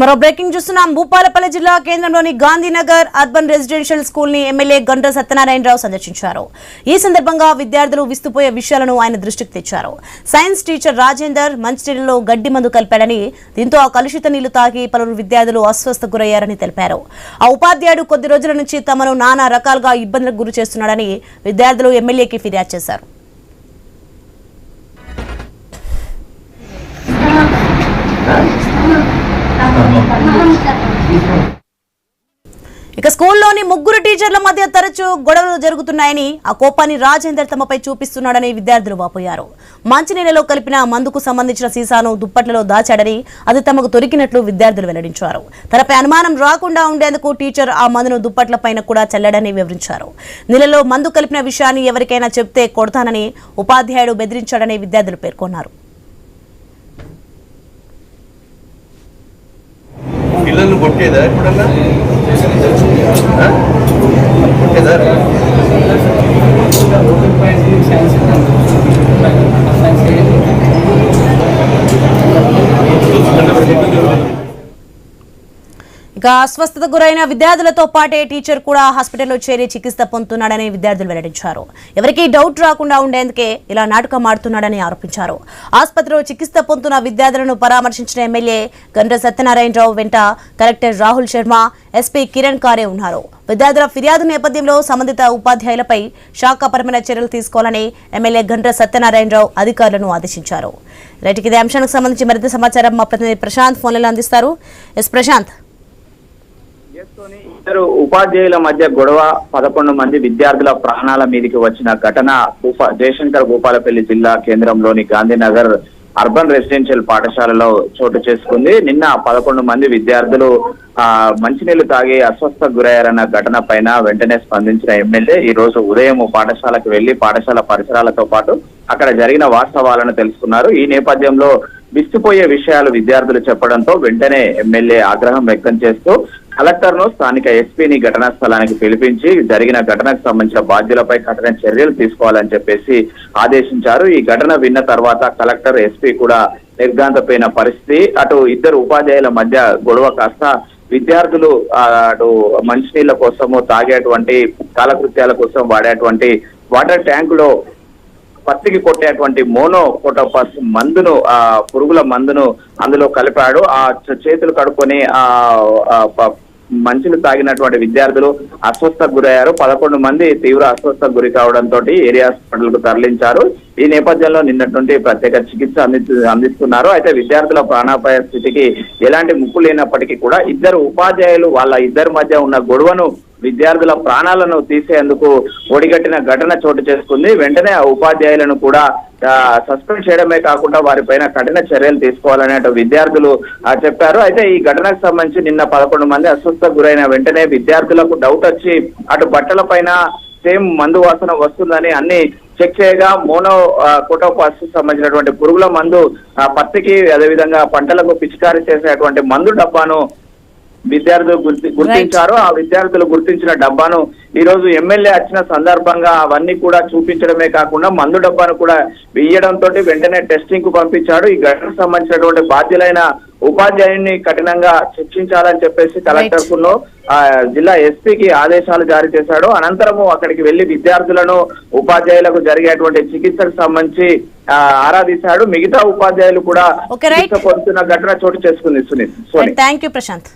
మరో బ్రేకింగ్ చూస్తున్నాం. భూపాలపల్లి జిల్లా కేంద్రంలోని గాంధీనగర్ అర్బన్ రెసిడెన్షియల్ స్కూల్ని ఎమ్మెల్యే గండ్ర సత్యనారాయణరావు సందర్శించారు. ఈ సందర్భంగా విద్యార్థులు విస్తుపోయే విషయాలను ఆయన దృష్టికి తెచ్చారు. సైన్స్ టీచర్ రాజేందర్ మంచినీళ్ళలో గడ్డి మందు కలిపాడని దీంతో ఆ కలుషిత నీళ్ళు తాగి పలువురు విద్యార్థులు అస్వస్థ గురయ్యారని తెలిపారు. ఆ ఉపాధ్యాయుడు కొద్ది రోజుల నుంచి తమను నానా రకాలుగా ఇబ్బందులకు గురి చేస్తున్నాడని విద్యార్థులు ఎమ్మెల్యేకి ఫిర్యాదు చేశారు. ఇక స్కూల్లోని ముగ్గురు టీచర్ల మధ్య తరచూ గొడవలు జరుగుతున్నాయని ఆ కోపాన్ని రాజేందర్ తమపై చూపిస్తున్నాడని విద్యార్థులు వాపోయారు. మంచినీళ్ళలో కలిపిన మందుకు సంబంధించిన సీసాను దుప్పట్లలో దాచాడని అది తమకు దొరికినట్లు విద్యార్థులు వెల్లడించారు. తనపై అనుమానం రాకుండా ఉండేందుకు టీచర్ ఆ మందును దుప్పట్లపైన కూడా చల్లడని వివరించారు. నీళ్ళలో మందు కలిపిన విషయాన్ని ఎవరికైనా చెప్తే కొడతానని ఉపాధ్యాయుడు బెదిరించాడని విద్యార్థులు పేర్కొన్నారు. కొట్టేదా ఎప్పుడన్నా? ఇక అస్వస్థత గురైన విద్యార్థులతో పాటే టీచర్ కూడా హాస్పిటల్లో చేరి చికిత్స పొందుతున్నాడని విద్యార్థులు వెల్లడించారు. ఎవరికీ డౌట్ రాకుండా ఉండేందుకే ఇలా నాటకం ఆడుతున్నాడని ఆరోపించారు. ఆసుపత్రిలో చికిత్స పొందుతున్న విద్యార్థులను పరామర్శించిన ఎమ్మెల్యే గండ్ర సత్యనారాయణరావు వెంట కలెక్టర్ రాహుల్ శర్మ ఎస్పీ కిరణ్ కారే ఉన్నారు. విద్యార్థుల ఫిర్యాదు నేపథ్యంలో సంబంధిత ఉపాధ్యాయులపై శాఖపరమైన చర్యలు తీసుకోవాలని ఎమ్మెల్యే గండ్ర సత్యనారాయణరావు అధికారులను ఆదేశించారు. రైట్ ఇదే అంశానికి సంబంధించి మరింత సమాచారం మా ప్రతినిధి ప్రశాంత్ ఫోన్లలో అందిస్తారు. ఎస్ ప్రశాంత్. ఇద్దరు ఉపాధ్యాయుల మధ్య గొడవ పదకొండు మంది విద్యార్థుల ప్రాణాల మీదకి వచ్చిన ఘటన భూపా జయశంకర్ భూపాలపల్లి జిల్లా కేంద్రంలోని గాంధీనగర్ అర్బన్ రెసిడెన్షియల్ పాఠశాలలో చోటు చేసుకుంది. నిన్న పదకొండు మంది విద్యార్థులు ఆ మంచినీళ్ళు తాగి అస్వస్థ గురయ్యారన్న ఘటన పైన వెంటనే స్పందించిన ఎమ్మెల్యే ఈ రోజు ఉదయం పాఠశాలకు వెళ్ళి పాఠశాల పరిసరాలతో పాటు అక్కడ జరిగిన వాస్తవాలను తెలుసుకున్నారు. ఈ నేపథ్యంలో విసిపోయే విషయాలు విద్యార్థులు చెప్పడంతో వెంటనే ఎమ్మెల్యే ఆగ్రహం వ్యక్తం చేస్తూ కలెక్టర్ను స్థానిక ఎస్పీని ఘటనా స్థలానికి పిలిపించి జరిగిన ఘటనకు సంబంధించిన బాధ్యులపై కఠిన చర్యలు తీసుకోవాలని చెప్పేసి ఆదేశించారు. ఈ ఘటన విన్న తర్వాత కలెక్టర్ ఎస్పీ కూడా నిర్గాంతపోయిన పరిస్థితి. అటు ఇద్దరు ఉపాధ్యాయుల మధ్య గొడవ కాస్త విద్యార్థులు అటు మంచినీళ్ళ కోసము తాగేటువంటి కాలకృత్యాల కోసం వాడేటువంటి వాటర్ ట్యాంకులో పత్తికి కొట్టేటువంటి మోనో కోటోపస్ మందును ఆ పురుగుల మందును అందులో కలిపాడు. ఆ చేతులు కడుక్కొని ఆ ఆ, తాగినటువంటి విద్యార్థులు అస్వస్థకు గురయ్యారు. పదకొండు మంది తీవ్ర అస్వస్థకు గురి కావడంతో ఏరియా హాస్పిటల్కు తరలించారు. ఈ నేపథ్యంలో నిన్నటువంటి ప్రత్యేక చికిత్స అంది అందిస్తున్నారు. అయితే విద్యార్థుల ప్రాణాపాయ స్థితికి ఎలాంటి ముప్పు లేనప్పటికీ కూడా ఇద్దరు ఉపాధ్యాయులు వాళ్ళ ఇద్దరి మధ్య ఉన్న గొడవను విద్యార్థుల ప్రాణాలను తీసేందుకు ఒడిగట్టిన ఘటన చోటు చేసుకుంది. వెంటనే ఆ ఉపాధ్యాయులను కూడా సస్పెండ్ చేయడమే కాకుండా వారిపైన కఠిన చర్యలు తీసుకోవాలని అటు విద్యార్థులు ఆ, చెప్పారు. అయితే ఈ ఘటనకు సంబంధించి నిన్న పదకొండు మంది అస్వస్థ గురైన వెంటనే విద్యార్థులకు డౌట్ వచ్చి అటు బట్టల పైన సేమ్ మందు వాసన వస్తుందని అన్ని చెక్ చేయగా మోనో కోటోపాస్ సంబంధించినటువంటి పురుగుల మందు పత్తికి అదేవిధంగా పంటలకు పిచికారీ చేసేటువంటి మందు డబ్బాను విద్యార్థులు గుర్తి గుర్తించారు. ఆ విద్యార్థులు గుర్తించిన డబ్బాను ఈ రోజు ఎమ్మెల్యే వచ్చిన సందర్భంగా అవన్నీ కూడా చూపించడమే కాకుండా మందు డబ్బాను కూడా వేయడంతో వెంటనే టెస్టింగ్కు పంపించాడు ఈ ఘటనకు సంబంధించినటువంటి బాధ్యులైన ఉపాధ్యాయుని కఠినంగా శిక్షించాలని చెప్పేసి కలెక్టర్కు ఆ, జిల్లా ఎస్పీకి ఆదేశాలు జారీ చేశాడు అనంతరము అక్కడికి వెళ్ళి విద్యార్థులను ఉపాధ్యాయులకు జరిగేటువంటి చికిత్సకు సంబంధించి ఆ, ఆరాధించాడు మిగతా ఉపాధ్యాయులు కూడా పొందుతున్న ఘటన చోటు చేసుకుంది Sunil. Soni thank you Prashanth